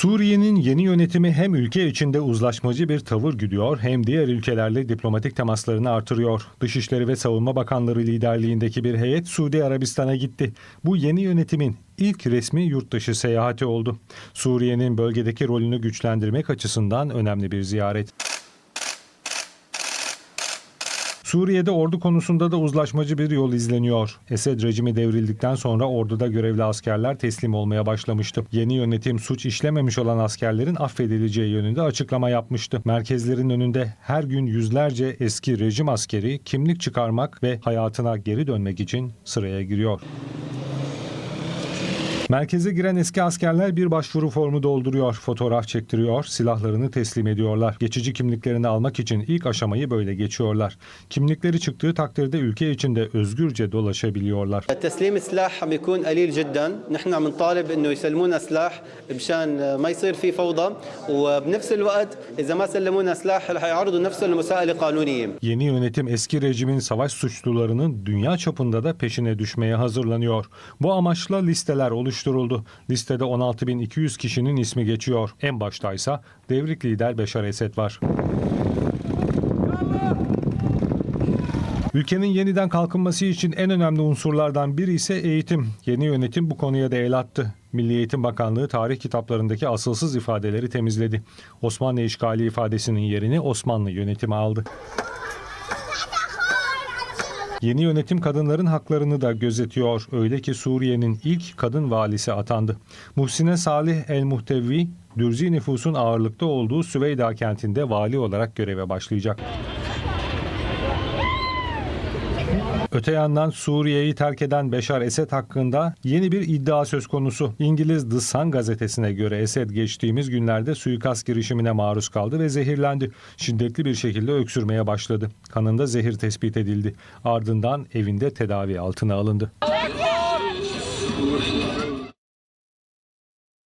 Suriye'nin yeni yönetimi hem ülke içinde uzlaşmacı bir tavır güdüyor hem diğer ülkelerle diplomatik temaslarını artırıyor. Dışişleri ve Savunma Bakanları liderliğindeki bir heyet Suudi Arabistan'a gitti. Bu yeni yönetimin ilk resmi yurt dışı seyahati oldu. Suriye'nin bölgedeki rolünü güçlendirmek açısından önemli bir ziyaret. Suriye'de ordu konusunda da uzlaşmacı bir yol izleniyor. Esed rejimi devrildikten sonra orduda görevli askerler teslim olmaya başlamıştı. Yeni yönetim suç işlememiş olan askerlerin affedileceği yönünde açıklama yapmıştı. Merkezlerin önünde her gün yüzlerce eski rejim askeri kimlik çıkarmak ve hayatına geri dönmek için sıraya giriyor. Merkeze giren eski askerler bir başvuru formu dolduruyor, fotoğraf çektiriyor, silahlarını teslim ediyorlar. Geçici kimliklerini almak için ilk aşamayı böyle geçiyorlar. Kimlikleri çıktığı takdirde ülke içinde özgürce dolaşabiliyorlar. تسليم السلاح عم يكون قليل جدا نحن عم نطالب انه يسلمونا سلاح مشان ما يصير في فوضى وبنفس الوقت اذا ما سلمونا سلاح رح يعرضوا نفسهم لمساءله قانونيه Yeni yönetim eski rejimin savaş suçlularının dünya çapında da peşine düşmeye hazırlanıyor. Bu amaçla listeler oluşturuldu. Listede 16.200 kişinin ismi geçiyor. En baştaysa devrik lider Beşar Esed var. Ülkenin yeniden kalkınması için en önemli unsurlardan biri ise eğitim. Yeni yönetim bu konuya da el attı. Milli Eğitim Bakanlığı tarih kitaplarındaki asılsız ifadeleri temizledi. Osmanlı işgali ifadesinin yerini Osmanlı yönetimi aldı. Yeni yönetim kadınların haklarını da gözetiyor. Öyle ki Suriye'nin ilk kadın valisi atandı. Muhsine Salih El Muhtevvi, Dürzi nüfusun ağırlıkta olduğu Süveyda kentinde vali olarak göreve başlayacak. Öte yandan Suriye'yi terk eden Beşar Esed hakkında yeni bir iddia söz konusu. İngiliz The Sun gazetesine göre Esed geçtiğimiz günlerde suikast girişimine maruz kaldı ve zehirlendi. Şiddetli bir şekilde öksürmeye başladı. Kanında zehir tespit edildi. Ardından evinde tedavi altına alındı.